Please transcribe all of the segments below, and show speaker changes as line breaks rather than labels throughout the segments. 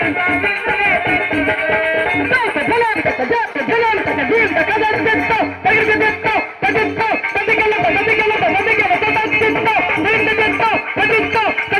Let's go!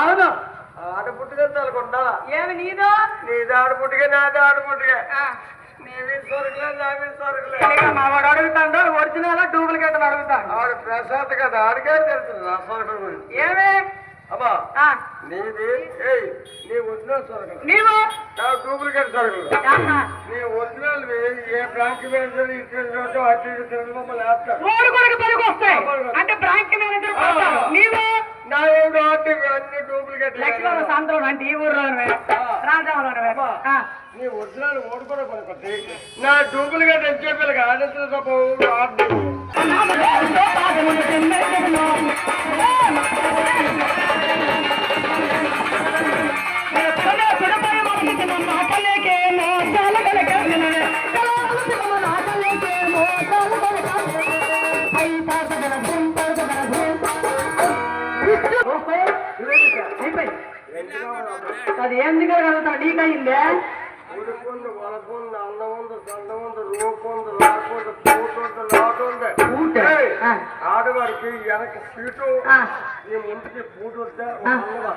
అవును. ఆడపుట్టుగా తలకొండ ఏమి నీదో? నీది
ఆడపుట్టుగా
నాది ఆడపుట్టుగా నీవి సరుకులే
నావి వాడు అడుగుతాడు ఒరిజినల్
కదా అడిగే తెలుసు
ఏమి?
నీ ఒరిజినల్ డూప్లికేట్ నీ ఒరిజినల్ ఏ బ్రాంచ్ మేనేజర్ అంటే
బ్రాంక్ మేనేజర్ సాంద్రం అంటే ఈ ఊర్లో రాజాలో
నీ ఒరిజినల్ నా డూప్లికేట్ తప్ప?
అది దిగరు కలుగుతావు నీకయిందే
ఉడుకుంది వలకుంది అన్నం ఉంది సందం ఉంది రూపుంది లాకుంది పూటుంది లాటు ఉంది
ఊట.
ఏయ్,
ఆ.
ఆడవారికి వెనక సీటు. ఈ ముందుకి పూట వస్తే
ఆ.
ఉన్నదా